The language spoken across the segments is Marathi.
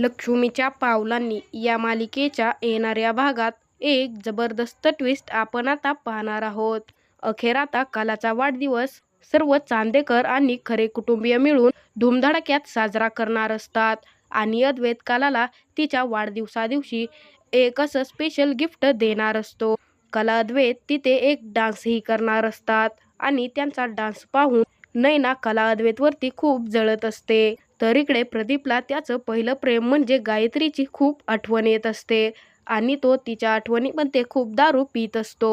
लक्ष्मीच्या पावलांनी या मालिकेच्या येणाऱ्या भागात एक जबरदस्त ट्विस्ट आपण आता पाहणार आहोत. अखेर आता कालाचा वाढदिवस. सर्व चांदेकर आणि खरे कुटुंबीय मिळून धूमधडाक्यात साजरा करणार असतात. आणि अद्वैत कलाला तिच्या वाढदिवसादिवशी एक असं स्पेशल गिफ्ट देणार असतो. कला अद्वैत तिथे एक डान्सही करणार असतात. आणि त्यांचा डान्स पाहून नैना कला अद्वैतवरती खूप जळत असते. तर इकडे प्रदीपला त्याचं पहिलं प्रेम म्हणजे गायत्रीची खूप आठवण येत असते आणि तो तिच्या आठवणीमध्ये खूप दारू पित असतो.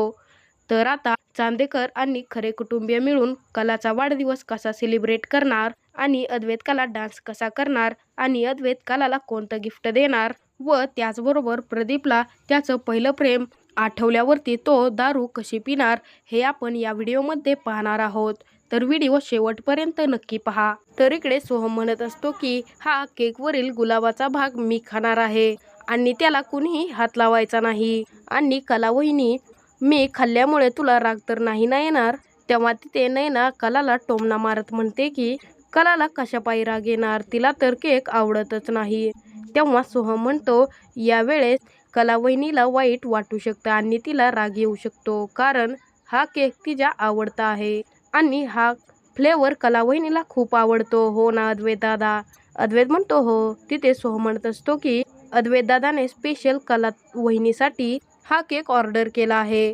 तर आता चांदेकर आणि खरे कुटुंबीय मिळून कलाचा वाढदिवस कसा सेलिब्रेट करणार आणि अद्वैत कला डान्स कसा करणार आणि अद्वैत कलाला कोणतं गिफ्ट देणार व त्याचबरोबर प्रदीपला त्याचं पहिलं प्रेम आठवल्यावरती तो दारू कशी पिणार हे आपण या व्हिडिओमध्ये पाहणार आहोत. तर व्हिडिओ शेवटपर्यंत नक्की पहा. तर इकडे सोहम म्हणत असतो की हा केकवरील गुलाबाचा भाग मी खाणार आहे आणि त्याला कुणीही हात लावायचा नाही. आणि कलावहिनी मी खाल्ल्यामुळे तुला राग तर नाही ना येणार तेव्हा तिथे नैना कलाला टोमना मारत म्हणते की कलाला कशापायी राग येणार? तिला तर केक आवडतच नाही तेव्हा सोहम म्हणतो यावेळेस कलावहिनीला वाईट वाटू शकतं आणि तिला राग येऊ शकतो. कारण हा केक तिच्या आवडता आहे. आणि हा फ्लेवर कलावहिनीला खूप आवडतो. हो ना अद्वैत दादा? अद्वैत म्हणतो हो. तिथे सोह म्हणत असतो की अद्वैत दादाने स्पेशल कला वहिनीसाठी हा केक ऑर्डर केला आहे.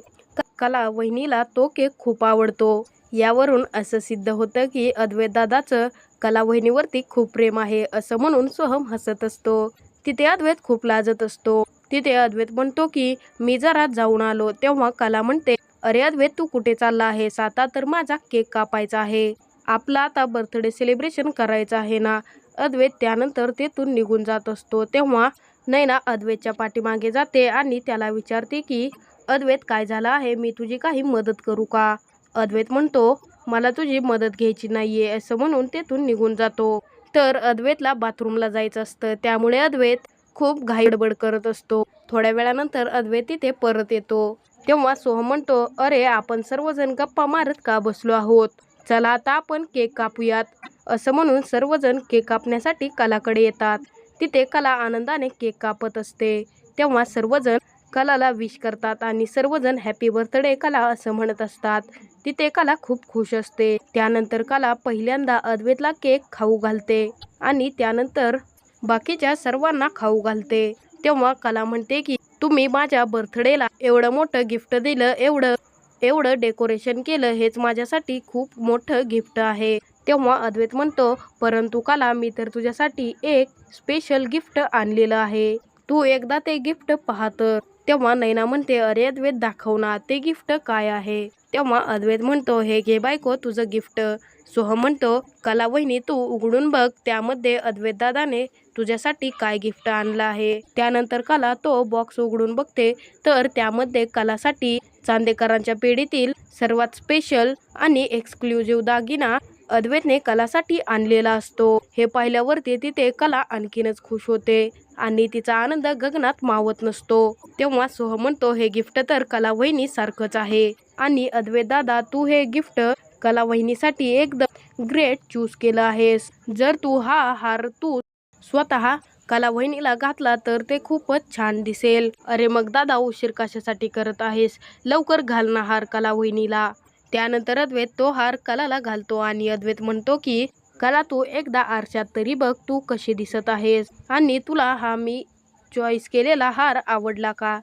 कला वहिनीला तो केक खूप आवडतो. यावरून असं सिद्ध होतं की अद्वैत दादाचं कला वहिनीवरती खूप प्रेम आहे असं म्हणून सोहम हसत असतो. तिथे अद्वैत खूप लाजत असतो. तिथे अद्वैत म्हणतो की मी जरा जाऊन आलो. तेव्हा कला म्हणते अरे अद्वैत तू कुठे चालला आहेस? आता तर माझा केक कापायचा आहे. आपला आता बर्थडे सेलिब्रेशन करायचं आहे ना? अद्वैत त्यानंतर तेथून निघून जात असतो. तेव्हा नैना अद्वैतच्या पाठीमागे जाते आणि त्याला विचारते की अद्वैत काय झालं आहे? मी तुझी काही मदत करू का? अद्वैत म्हणतो मला तुझी मदत घ्यायची नाहीये असं म्हणून तेथून निघून जातो. तर अद्वैतला बाथरूमला जायचं असतं. त्यामुळे अद्वैत खूप घाईडबड करत असतो. थोड्या वेळानंतर अद्वैत तिथे परत येतो. तेव्हा सोहम म्हणतो अरे आपण सर्वजण गप्पा मारत का बसलो आहोत? चला आता आपण केक कापूयात. असं म्हणून सर्वजण केक कापण्यासाठी कलाकडे येतात. तिथे कला आनंदाने केक कापत असते. तेव्हा सर्वजण कलाला विश करतात आणि सर्वजण हॅपी बर्थडे कला असं म्हणत असतात. तिथे कला खूप खुश असते. त्यानंतर कला पहिल्यांदा अद्वैतला केक खाऊ घालते आणि त्यानंतर बाकीच्या सर्वांना खाऊ घालते. तेव्हा कला म्हणते की तुम्ही माझ्या बर्थडेला एवढं मोठं गिफ्ट दिलं एवढं एवढं डेकोरेशन केलं हेच माझ्यासाठी खूप मोठं गिफ्ट आहे. तेव्हा अद्वैत म्हणतो परंतु काला मी तर तुझ्यासाठी एक स्पेशल गिफ्ट आणलेलं आहे. तू एकदा ते गिफ्ट पाहत. तेव्हा नैना म्हणते अरे अद्वैत दाखव ना ते गिफ्ट काय आहे? तेव्हा अद्वैत म्हणतो हे घे बायको तुझं गिफ्ट. सोहम म्हणतो कला वहिनी तू उघडून बघ त्यामध्ये अद्वैत दादाने तुझ्यासाठी काय गिफ्ट आणलं आहे? त्यानंतर कला तो बॉक्स उघडून बघते तर त्यामध्ये कलासाठी चांदेकरांच्या पिढीतील सर्वात स्पेशल आणि एक्सक्लुझिव्ह दागिना अद्वैतने कलासाठी आणलेला असतो. हे पाहिल्यावरती तिथे कला आणखीनच खुश होते. आणि तिचा आनंद गगनात मावत नसतो. तेव्हा सोह म्हणतो हे गिफ्ट तर कला वहिनी सारखंच आहे. आणि अद्वैत दादा तू हे गिफ्ट कला वहिनीसाठी एकदम ग्रेट चूज केलं आहेस. जर तू हा हार तू स्वतः कला वहिनीला घातला तर ते खूपच छान दिसेल. अरे मग दादा उशीर कशासाठी करत आहेस? लवकर घाल ना हार कला वहिनीला त्यानंतर अद्वैत तो हार कलाला घालतो आणि अद्वैत म्हणतो की कला तू एकदा आरशात तरी बघ तू कशी दिसत आहेस. आणि तुला हा मी चॉईस केलेला हार आवडला का?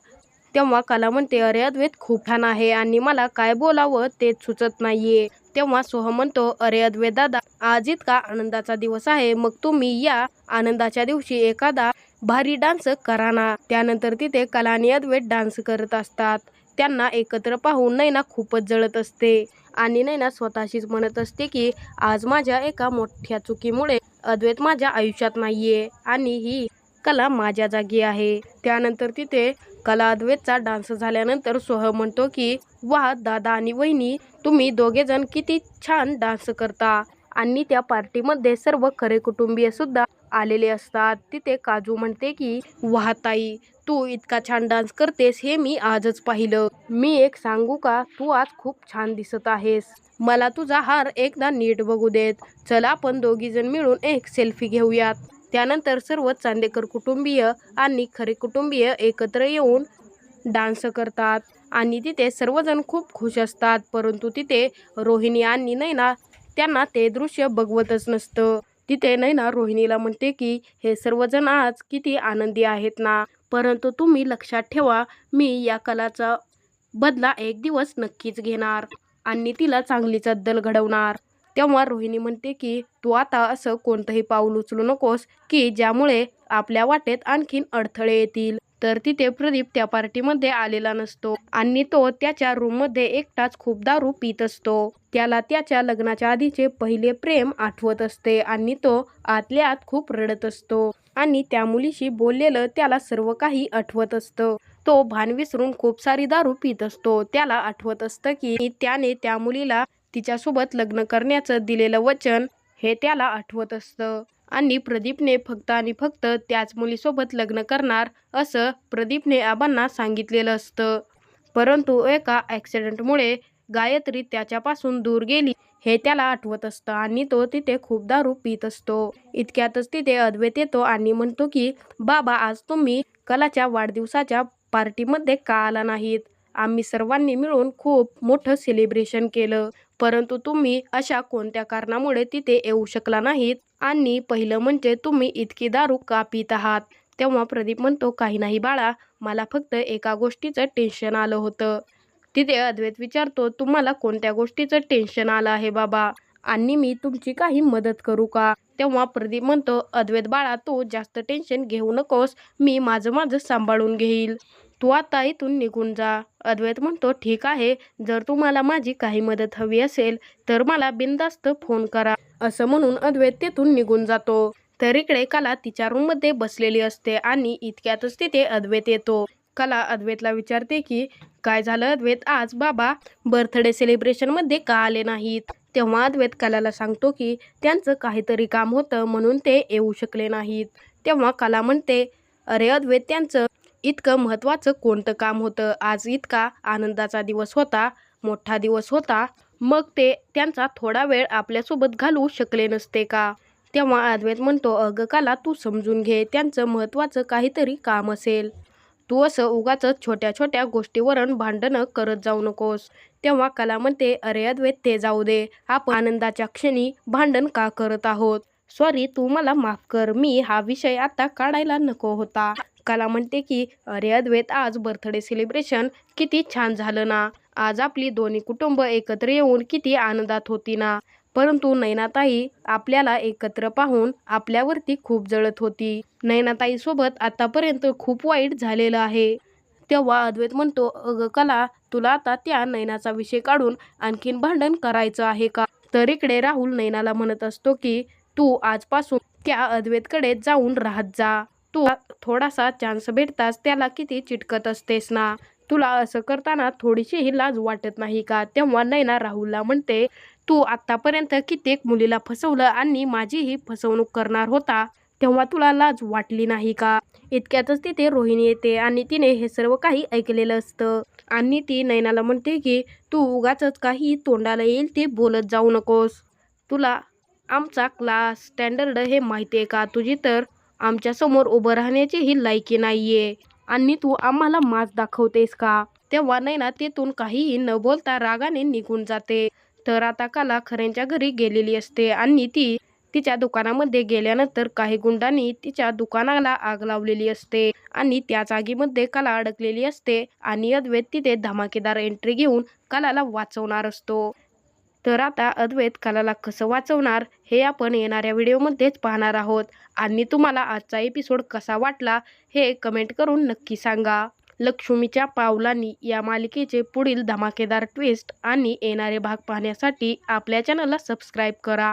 तेव्हा कला म्हणते अरे अद्वैत खूप छान आहे आणि मला काय बोलावं तेच सुचत नाहीये. तेव्हा सोह म्हणतो अरे अद्वैत दादा आज इतका आनंदाचा दिवस आहे. मग तुम्ही या आनंदाच्या दिवशी एखादा भारी डान्स करा ना. त्यानंतर तिथे कला आणि अद्वैत डान्स करत असतात. त्यांना एकत्र पाहून नैना खूपच जळत असते. आणि नैना स्वतःशीच म्हणत असते की आज माझ्या एका मोठ्या चुकीमुळे अद्वैत माझ्या आयुष्यात नाहीये आणि ही कला माझ्या जागी आहे. त्यानंतर तिथे कला अद्वैतचा डान्स झाल्यानंतर सोह म्हणतो की वा दादा आणि वहिनी तुम्ही दोघे जण किती छान डान्स करता. आणि त्या पार्टीमध्ये सर्व खरे कुटुंबीय सुद्धा आलेले असतात. तिथे काजू म्हणते की वाहताई तू इतका छान डान्स करतेस हे मी आजच पाहिलं. मी एक सांगू का तू आज खूप छान दिसत आहेस. मला तुझा हार एकदा नीट बघू देत. चला आपण दोघी जण मिळून एक सेल्फी घेऊयात. त्यानंतर सर्व चांदेकर कुटुंबीय आणि खरे कुटुंबीय एकत्र येऊन डान्स करतात. आणि तिथे सर्वजण खूप खुश असतात. परंतु तिथे रोहिणी आणि नैना त्यांना ते दृश्य बघवतच नसतं. तिथे नैना रोहिणीला म्हणते की हे सर्वजण आज किती आनंदी आहेत ना. परंतु तुम्ही लक्षात ठेवा मी या कलाचा बदला एक दिवस नक्कीच घेणार आणि तिला चांगलीच अद्दल घडवणार. तेव्हा रोहिणी म्हणते की तू आता असं कोणतंही पाऊल उचलू नकोस की ज्यामुळे आपल्या वाटेत आणखीन अडथळे येतील. तर तिथे प्रदीप त्या पार्टीमध्ये आलेला नसतो आणि तो त्याच्या रूममध्ये एकटाच खूप दारू पित असतो. त्याला त्याच्या लग्नाच्या आधीचे पहिले प्रेम आठवत असते आणि तो आतल्या आत खूप रडत असतो आणि त्या मुलीशी बोललेलं त्याला सर्व काही आठवत असतं. तो भान विसरून खूप सारी दारू पित असतो. त्याला आठवत असतं की त्याने त्या मुलीला तिच्यासोबत लग्न करण्याचं दिलेलं वचन हे त्याला आठवत असतं. आणि प्रदीपने फक्त आणि फक्त त्याच मुलीसोबत लग्न करणार असं प्रदीपने आबांना सांगितलेलं असतं. परंतु एका ॲक्सिडेंटमुळे गायत्री त्याच्यापासून दूर गेली हे त्याला आठवत असतं आणि तो तिथे खूप दारू पित असतो. इतक्यातच तिथे अद्वैत येतो आणि म्हणतो की बाबा आज तुम्ही कलाच्या वाढदिवसाच्या पार्टीमध्ये का आला नाहीत? आम्ही सर्वांनी मिळून खूप मोठं सेलिब्रेशन केलं. परंतु तुम्ही अशा कोणत्या कारणामुळे तिथे येऊ शकला नाहीत? आणि पहिलं म्हणजे तुम्ही इतकी दारू का पित आहात? तेव्हा प्रदीप म्हणतो काही नाही बाळा मला फक्त एका गोष्टीचं टेन्शन आलं होतं. तिथे अद्वैत विचारतो तुम्हाला कोणत्या गोष्टीचं टेन्शन आलं आहे बाबा? आणि मी तुमची काही मदत करू का? तेव्हा प्रदीप म्हणतो अद्वैत बाळा तू जास्त टेन्शन घेऊ नकोस. मी माझं माझं सांभाळून घेईल. तू आता इथून निघून जा. अद्वैत म्हणतो ठीक आहे. जर तुम्हाला माझी काही मदत हवी असेल तर मला बिनदास्त फोन करा. असं म्हणून अद्वैत तेथून निघून जातो. तर इकडे कला तिच्या रूममध्ये बसलेली असते आणि इतक्यातच तिथे अद्वैत येतो. कला अद्वैतला विचारते की काय झालं अद्वैत? आज बाबा बर्थडे सेलिब्रेशनमध्ये का आले नाहीत? तेव्हा अद्वैत कलाला सांगतो की त्यांचं काहीतरी काम होतं म्हणून ते येऊ शकले नाहीत. तेव्हा कला म्हणते अरे अद्वैत त्यांचं इतकं महत्त्वाचं कोणतं काम होतं? आज इतका आनंदाचा दिवस होता मोठा दिवस होता. मग ते त्यांचा थोडा वेळ आपल्यासोबत घालवू शकले नसते का? तेव्हा अद्वैत म्हणतो अगकाला तू समजून घे. त्यांचं महत्त्वाचं काहीतरी काम असेल. तू असं उगाच छोट्या छोट्या गोष्टीवरून भांडणं करत जाऊ नकोस. तेव्हा कला म्हणते अरे अद्वैत ते जाऊ दे. आपण आनंदाच्या क्षणी भांडण का करत आहोत? सॉरी तू मला माफ कर. मी हा विषय आता काढायला नको होता. कला म्हणते की अरे अद्वैत आज बर्थडे सेलिब्रेशन किती छान झालं ना. आज आपली दोन्ही कुटुंब एकत्र येऊन किती आनंदात होती ना. परंतु नैनाताई आपल्याला एकत्र पाहून आपल्यावरती खूप जळत होती. नैनाताई सोबत आतापर्यंत खूप वाईट झालेलं आहे. तेव्हा अद्वैत म्हणतो अगं कला तुला आता त्या नैनाचा विषय काढून आणखीन भांडण करायचं आहे का? तर इकडे राहुल नैनाला म्हणत असतो की तू आजपासून त्या अद्वैतकडे जाऊन राहत जा. तू थोडासा चान्स भेटताच त्याला किती चिटकत असतेस ना? तुला असं करताना थोडीशीही लाज वाटत नाही का? तेव्हा नैना राहुलला म्हणते तू आत्तापर्यंत कित्येक मुलीला फसवलं आणि माझीही फसवणूक करणार होता. तेव्हा तुला लाज वाटली नाही का? इतक्यातच तिथे रोहिणी येते आणि तिने हे सर्व काही ऐकलेलं असतं. आणि ती नैनाला म्हणते की तू उगाच काही तोंडाला येईल ते बोलत जाऊ नकोस. तुला आमचा क्लास स्टँडर्ड हे माहिती आहे का? तुझी तर आमच्यासमोर उभं राहण्याची ही लायकी नाहीये. आणि तू आम्हाला माज दाखवतेस का? तेव्हा नैना तिथून काहीही न बोलता रागाने निघून जाते. तर आता कला खऱ्यांच्या घरी गेलेली असते. आणि ती तिच्या दुकानामध्ये गेल्यानंतर काही गुंडांनी तिच्या दुकानाला आग लावलेली असते. आणि त्या जागेमध्ये कला अडकलेली असते आणि अद्वैत तिथे धमाकेदार एंट्री घेऊन कलाला वाचवणार असतो. तर आता अद्वैत कलाला कसं वाचवणार हे आपण येणाऱ्या व्हिडिओमध्येच पाहणार आहोत. आणि तुम्हाला आजचा एपिसोड कसा वाटला हे कमेंट करून नक्की सांगा. लक्ष्मीच्या पावलांनी या मालिकेचे पुढील धमाकेदार ट्विस्ट आणि येणारे भाग पाहण्यासाठी आपल्या चॅनलला सबस्क्राईब करा.